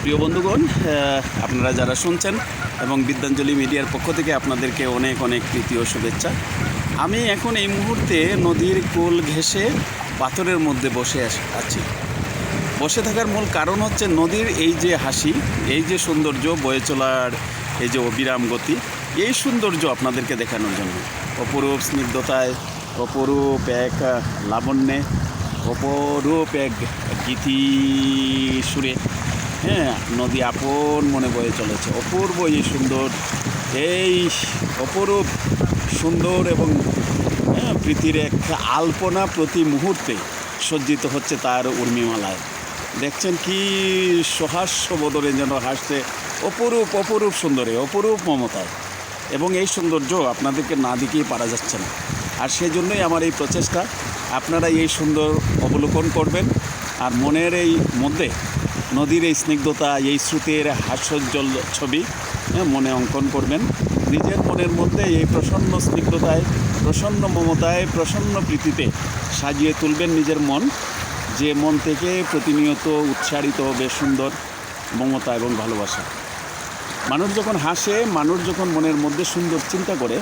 প্রিয় বন্ধুগণ আপনারা যারা শুনছেন এবং বিদ্যাঞ্জলি মিডিয়ার পক্ষ থেকে আপনাদেরকে অনেক অনেক তৃতীয় শুভেচ্ছা। আমি এখন এই মুহূর্তে নদীর কোল ঘেঁষে পাথরের মধ্যে বসে আছি। বসে থাকার মূল কারণ হচ্ছে নদীর এই যে হাসি, এই যে সৌন্দর্য বয়ে চলার এই যে অবিরাম গতি, এই সৌন্দর্য আপনাদেরকে দেখানোর জন্য। অপরূপ স্নিগ্ধতায়, অপরূপ এক লাবণ্যে, অপরূপ এক গীতি সুরে হ্যাঁ নদী আপন মনে বয়ে চলেছে। অপূর্ব এই সুন্দর এই অপরূপ সুন্দর এবং হ্যাঁ, প্রীতির এক আলপনা প্রতি মুহূর্তে সজ্জিত হচ্ছে তার উর্মিমালায়। দেখছেন কি সহাস্য বদলে যেন হাসছে। অপরূপ অপরূপ সুন্দরে অপরূপ মমতায়। এবং এই সৌন্দর্য আপনাদেরকে না দিকেই পারা যাচ্ছে না। আর সেজন্যই আমার এই প্রচেষ্টা। আপনারা এই সুন্দর অবলোকন করবেন। আর মনের এই মধ্যে নদীর এই স্নিগ্ধতা এই স্রোতের হাস্যোজ্জ্বল ছবি হ্যাঁ, মনে অঙ্কন করবেন। নিজের মনের মধ্যে এই প্রসন্ন স্নিগ্ধতায় প্রসন্ন মমতায় প্রসন্ন প্রীতিতে সাজিয়ে তুলবেন নিজের মন। যে মন থেকে প্রতিনিয়ত উচ্চারিত হবে সুন্দর মমতা এবং ভালোবাসা। মানুষ যখন হাসে মানুষ যখন মনের মধ্যে সুন্দর চিন্তা করে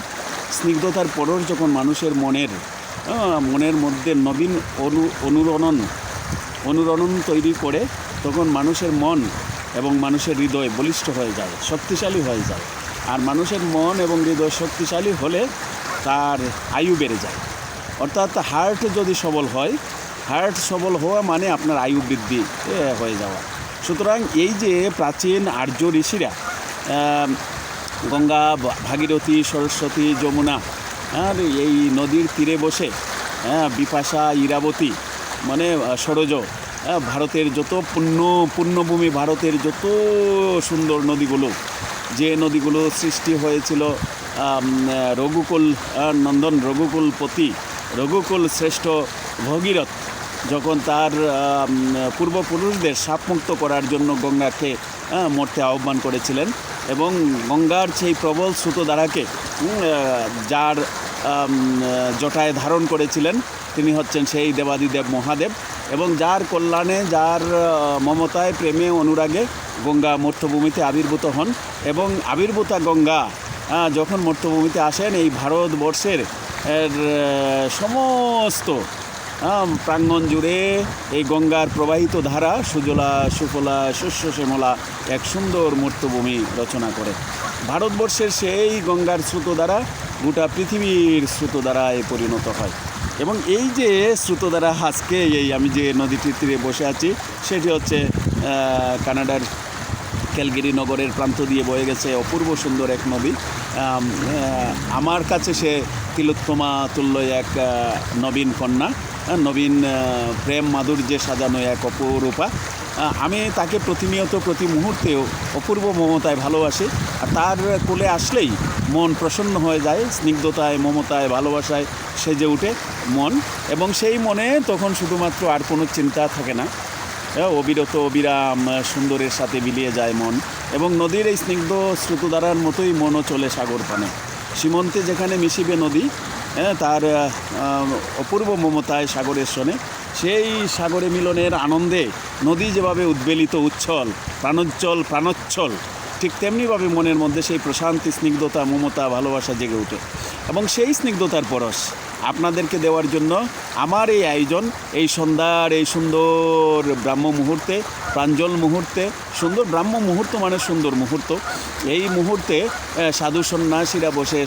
স্নিগ্ধতার পরর যখন মানুষের মনের মনের মধ্যে নবীন অনু অনুরণন অনুরণন তৈরি করে তখন মানুষের মন এবং মানুষের হৃদয় বলিষ্ঠ হয়ে যায় শক্তিশালী হয়ে যায়। আর মানুষের মন এবং হৃদয় শক্তিশালী হলে তার আয়ু বেড়ে যায়। অর্থাৎ হার্ট যদি সবল হয় হার্ট সবল হওয়া মানে আপনার আয়ু বৃদ্ধি হয়ে যাওয়া। সুতরাং এই যে প্রাচীন আর্য ঋষিরা গঙ্গা ভাগীরথী সরস্বতী যমুনা আর এই নদীর তীরে বসে হ্যাঁ বিপাশা ইরাবতী মানে সরোজ হ্যাঁ, ভারতের যত পুণ্য পুণ্যভূমি ভারতের যত সুন্দর নদীগুলো যে নদীগুলো সৃষ্টি হয়েছিল রঘুকুল নন্দন রঘুকুলপতি রঘুকুল শ্রেষ্ঠ ভগীরথ যখন তার পূর্বপুরুষদের সাপমুক্ত করার জন্য গঙ্গাকে মরতে আহ্বান করেছিলেন এবং গঙ্গার সেই প্রবল উম, যার জটায় ধারণ করেছিলেন তিনি হচ্ছেন সেই দেবাদিদেব মহাদেব। এবং যার কল্যাণে, যার মমতায়, প্রেমে, অনুরাগে গঙ্গা মর্তভূমিতে আবির্ভূত হন এবং আবির্ভূতা গঙ্গা যখন মর্তভূমিতে আসেন, এই ভারতবর্ষের সমস্ত প্রাঙ্গণ জুড়ে এই গঙ্গার প্রবাহিত ধারা সুজলা, সুফলা, শস্য শ্যামলা এক সুন্দর মূর্তভূমি রচনা করে। ভারতবর্ষের সেই গঙ্গার দ্বারা গোটা পৃথিবীর দ্বারায় পরিণত হয়। এবং এই যে স্রোত দ্বারা আজকে এই আমি যে নদীটির তীরে বসে আছি, সেটি হচ্ছে কানাডার ক্যালগিরি নগরের প্রান্ত দিয়ে বয়ে গেছে অপূর্ব সুন্দর এক নদী। আমার কাছে সে তিলোত্তমা তুল্য এক নবীন কন্যা। নবীন প্রেম মাধুর্যে সাজানো এক অপরূপা। আমি তাকে প্রতিনিয়ত প্রতি মুহূর্তেও অপূর্ব মমতায় ভালোবাসি। আর তার কোলে আসলেই মন প্রসন্ন হয়ে যায়, স্নিগ্ধতায়, মমতায়, ভালোবাসায় সেজে উঠে মন। এবং সেই মনে তখন শুধুমাত্র আর কোনো চিন্তা থাকে না। অবিরত অবিরাম সুন্দরের সাথে মিলিয়ে যায় মন। এবং নদীর এই স্নিগ্ধ স্রোতধারার মতোই মনও চলে সাগর পানে। সীমন্তে যেখানে মিশিবে নদী হ্যাঁ, তার অপূর্ব মমতায় সাগরের শোনে সেই সাগরে মিলনের আনন্দে নদী যেভাবে উদ্বেলিত উচ্ছল প্রাণোজ্জ্বল প্রাণোচ্ছল ঠিক তেমনিভাবে মনের মধ্যে সেই প্রশান্তি স্নিগ্ধতা মমতা ভালোবাসা জেগে ওঠে। এবং সেই স্নিগ্ধতার পরশ আপনাদেরকে দেওয়ার জন্য আমার এই আয়োজন এই সন্ধ্যার এই সুন্দর ব্রাহ্ম মুহূর্তে প্রাঞ্জল মুহূর্তে সুন্দর ব্রাহ্ম মুহূর্ত মানে সুন্দর মুহূর্ত। এই মুহূর্তে সাধু সন্ন্যাসীরা বসে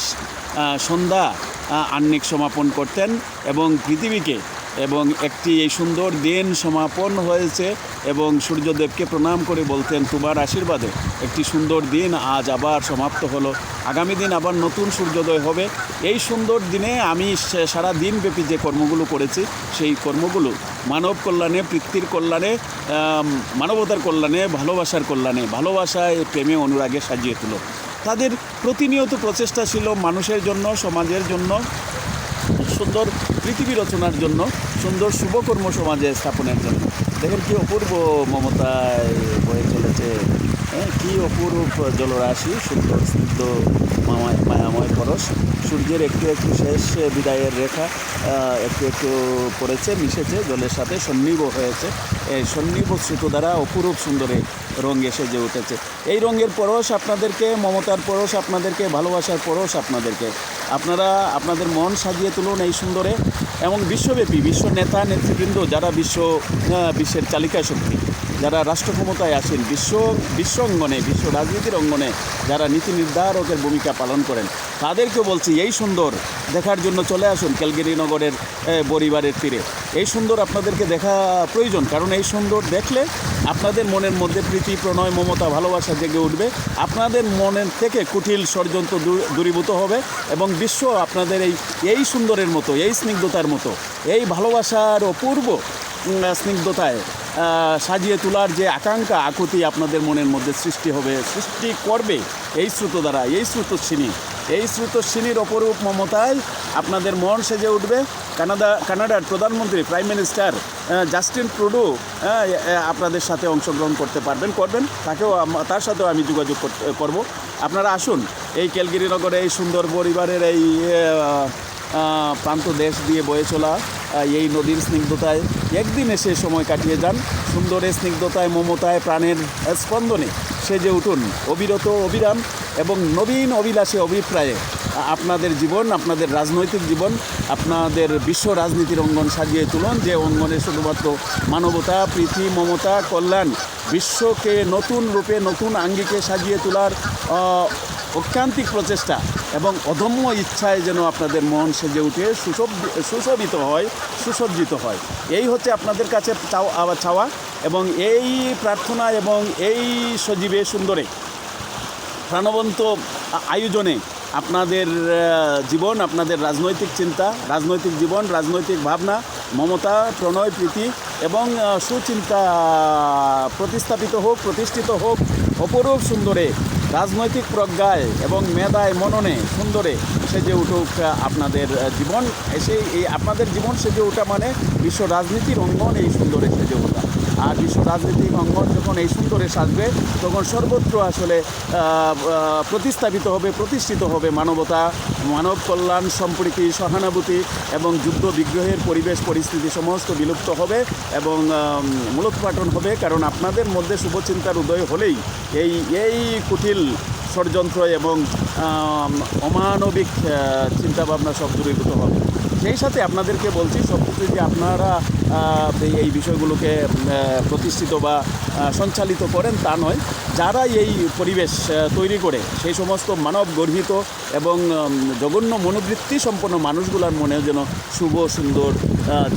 সন্ধ্যা আহ, আহ্নিক সমাপন করতেন এবং পৃথিবীকে এবং একটি এই সুন্দর দিন সমাপন হয়েছে এবং সূর্যদেবকে প্রণাম করে বলতেন, তোমার আশীর্বাদে একটি সুন্দর দিন আজ আবার সমাপ্ত হলো। আগামী দিন আবার নতুন সূর্যোদয় হবে। এই সুন্দর দিনে আমি সারা দিনব্যাপী যে কর্মগুলো করেছি, সেই কর্মগুলো মানব কল্যাণে পৃথিবীর কল্যাণে মানবতার কল্যাণে, ভালোবাসার কল্যাণে, ভালোবাসায়, প্রেমে, অনুরাগে সাজিয়ে তুলো। তাদের প্রতিনিয়ত প্রচেষ্টা ছিল মানুষের জন্য, সমাজের জন্য। সুন্দর পৃথিবী রচনার জন্য সুন্দর শুভকর্ম সমাজে স্থাপনের জন্য। দেখেন কি অপূর্ব মমতায় হয়ে চলেছে। হ্যাঁ কী অপূর্ব জলরাশি, সুন্দর, স্নিগ্ধ মামায়- মায়াময় পরশ। সূর্যের একটু একটু শেষ বিদায়ের রেখা একটু একটু পড়েছে, মিশেছে, জলের সাথে সন্নিব হয়েছে। এই সন্নিব স্রোত দ্বারা অপরূপ সুন্দরে রঙ এসে যে উঠেছে। এই রঙের পরশ আপনাদেরকে, মমতার পরশ আপনাদেরকে, ভালোবাসার পরশ আপনাদেরকে। আপনারা, আপনাদের মন সাজিয়ে তুলুন এই সুন্দরে। এবং বিশ্বব্যাপী, বিশ্ব নেতা, নেতৃবৃন্দ, যারা বিশ্ব বিশ্বের চালিকা শক্তি। যারা রাষ্ট্র ক্ষমতায় আসেন বিশ্ব বিশ্ব অঙ্গনে বিশ্ব রাজনীতির অঙ্গনে যারা নীতি নির্ধারকের ভূমিকা পালন করেন তাদেরকে বলছি এই সুন্দর দেখার জন্য চলে আসুন ক্যালগেরি নগরের এ, বরিবারের তীরে। এই সুন্দর আপনাদেরকে দেখা প্রয়োজন কারণ এই সুন্দর দেখলে আপনাদের মনের মধ্যে প্রীতি প্রণয় মমতা ভালোবাসা জেগে উঠবে। আপনাদের মনের থেকে কুটিল ষড়যন্ত্র দূর- দূরীভূত হবে এবং বিশ্ব আপনাদের এই এই সুন্দরের মতো এই স্নিগ্ধতার মতো এই ভালোবাসার অপূর্ব স্নিগ্ধতায় সাজিয়ে তোলার যে আকাঙ্ক্ষা, আকুতি আপনাদের মনের মধ্যে সৃষ্টি হবে, সৃষ্টি করবে এই স্রোত দ্বারা এই স্রোতস্বিনী এই স্রোতস্বিনীর অপরূপ মমতায় আপনাদের মন সেজে উঠবে। কানাডা, কানাডার প্রধানমন্ত্রী, প্রাইম মিনিস্টার জাস্টিন ট্রুডো আপনাদের সাথে অংশগ্রহণ করতে পারবেন, করবেন। তাকেও তার সাথেও আমি যোগাযোগ করব। আপনারা আসুন, এই ক্যালগিরি নগরে, এই সুন্দর পরিবারের এই প্রান্ত দেশ দিয়ে বয়ে চলা এই নদীর স্নিগ্ধতায়। একদিন এসে সময় কাটিয়ে যান। সুন্দরের স্নিগ্ধতায়, মমতায়, প্রাণের স্পন্দনে সেজে উঠুন অবিরত অবিরাম এবং নবীন অভিলাষে অভিপ্রায়ে। আপনাদের জীবন, আপনাদের রাজনৈতিক জীবন, আপনাদের বিশ্ব রাজনীতির অঙ্গন সাজিয়ে তুলুন যে অঙ্গনে শুধুমাত্র মানবতা প্রীতি মমতা, কল্যাণ, বিশ্বকে নতুন রূপে, নতুন আঙ্গিকে সাজিয়ে তোলার ঐকান্তিক প্রচেষ্টা এবং অদম্য ইচ্ছায় যেন আপনাদের মন সেজে উঠে সুশোভ সুশোভিত হয়, সুসজ্জিত হয়। এই হচ্ছে আপনাদের কাছে চাওয়া এবং এই প্রার্থনা এবং এই সজীবে সুন্দরে প্রাণবন্ত আয়োজনে আপনাদের জীবন, আপনাদের রাজনৈতিক চিন্তা, রাজনৈতিক জীবন, রাজনৈতিক ভাবনা, মমতা, প্রণয়, প্রীতি এবং সুচিন্তা প্রতিস্থাপিত হোক, প্রতিষ্ঠিত হোক, অপরূপ সুন্দরে রাজনৈতিক প্রজ্ঞায় এবং মেধায় মননে সুন্দরে সেজে উঠুক আপনাদের জীবন। এসে এই আপনাদের জীবন সেজে ওঠা মানে বিশ্ব রাজনীতির অঙ্গন এই সুন্দরে সেজে ওঠা। আর বিশ্ব রাজনৈতিক অঙ্গন যখন এই সুন্দরে সাজবে, তখন সর্বত্র আসলে প্রতিস্থাপিত হবে, প্রতিষ্ঠিত হবে মানবতা, মানব কল্যাণ, সম্প্রীতি, সহানুভূতি এবং যুদ্ধ বিগ্রহের পরিবেশ, পরিস্থিতি সমস্ত বিলুপ্ত হবে এবং মূলোৎপাটন হবে। কারণ আপনাদের মধ্যে শুভচিন্তার উদয় হলেই এই এই কুটিল ষড়যন্ত্র এবং অমানবিক চিন্তাভাবনা সব দূরীভূত হবে। সেই সাথে আপনাদেরকে বলছি সব কিছু যে আপনারা এই- বিষয়গুলোকে প্রতিষ্ঠিত বা সঞ্চালিত করেন তা নয়। যারা এই পরিবেশ তৈরি করে, সেই সমস্ত মানব গর্হিত এবং জঘন্য মনোবৃত্তি সম্পন্ন মানুষগুলোর মনে যেন শুভ, সুন্দর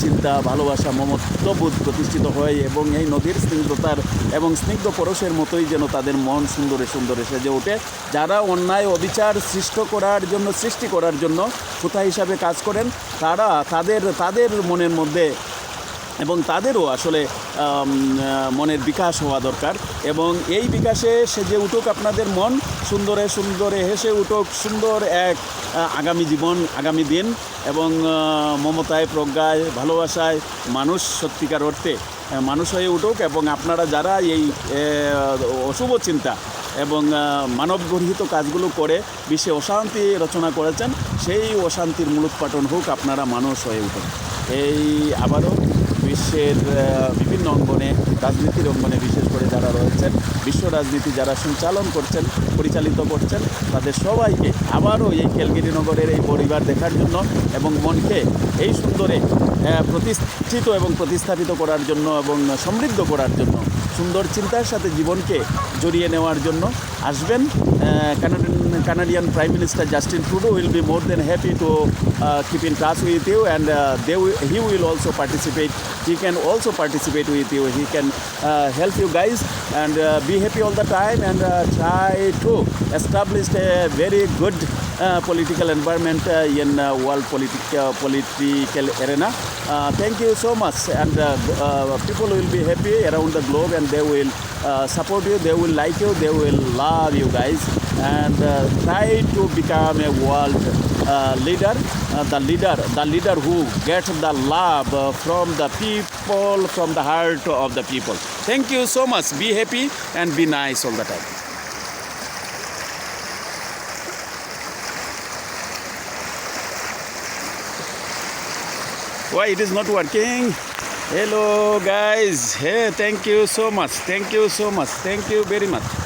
চিন্তা, ভালোবাসা, মমত্ববোধ প্রতিষ্ঠিত হয় এবং এই নদীর স্নিগ্ধতার এবং স্নিগ্ধ পরশের মতোই যেন তাদের মন সুন্দরে সুন্দরে সেজে ওঠে। যারা অন্যায়, অবিচার সৃষ্ট করার জন্য, সৃষ্টি করার জন্য কোথা হিসাবে কাজ করেন, তারা, তাদের তাদের মনের মধ্যে এবং তাদেরও আসলে মনের বিকাশ হওয়া দরকার। এবং এই বিকাশে সেজে উঠুক আপনাদের মন, সুন্দরে সুন্দরে হেসে উঠুক সুন্দর এক আগামী জীবন, আগামী দিন এবং মমতায়, প্রজ্ঞায়, ভালোবাসায় মানুষ সত্যিকার অর্থে মানুষ হয়ে উঠুক এবং আপনারা যারা এই অশুভ চিন্তা এবং মানবগর্হিত কাজগুলো করে বিশ্বে অশান্তি রচনা করেছেন, সেই অশান্তির মূলোৎপাটন হোক আপনারা মানুষ হয়ে উঠুন। এই আবারও বিশ্বের বিভিন্ন অঙ্গনে, রাজনীতির অঙ্গনে বিশেষ করে যারা রয়েছেন, বিশ্ব রাজনীতি যারা সঞ্চালন করছেন, পরিচালিত করছেন, তাদের সবাইকে আবারও এই খেলগিরি নগরের এই পরিবার দেখার জন্য এবং মনকে এই সুন্দরে প্রতিষ্ঠিত এবং প্রতিস্থাপিত করার জন্য এবং সমৃদ্ধ করার জন্য সুন্দর চিন্তার সাথে জীবনকে জড়িয়ে নেওয়ার জন্য আসবেন। Canadian Canadian prime minister Justin Trudeau will be more than happy to keep in touch with you and they he will also participate he can also participate with you he can help you guys and be happy all the time and try to a very good uh, political environment in world politic, uh, political arena. Thank you so much, and uh, uh, people will be happy around the globe, and they will uh, support you, they will like you, they will love you guys, and try to become a world leader, the leader, the leader who gets the love from the people, from the heart of the people. Thank you so much. Be happy and be nice all the time. Why it is not working? Hello guys. Hey, thank you so much. Thank you so much. Thank you very much.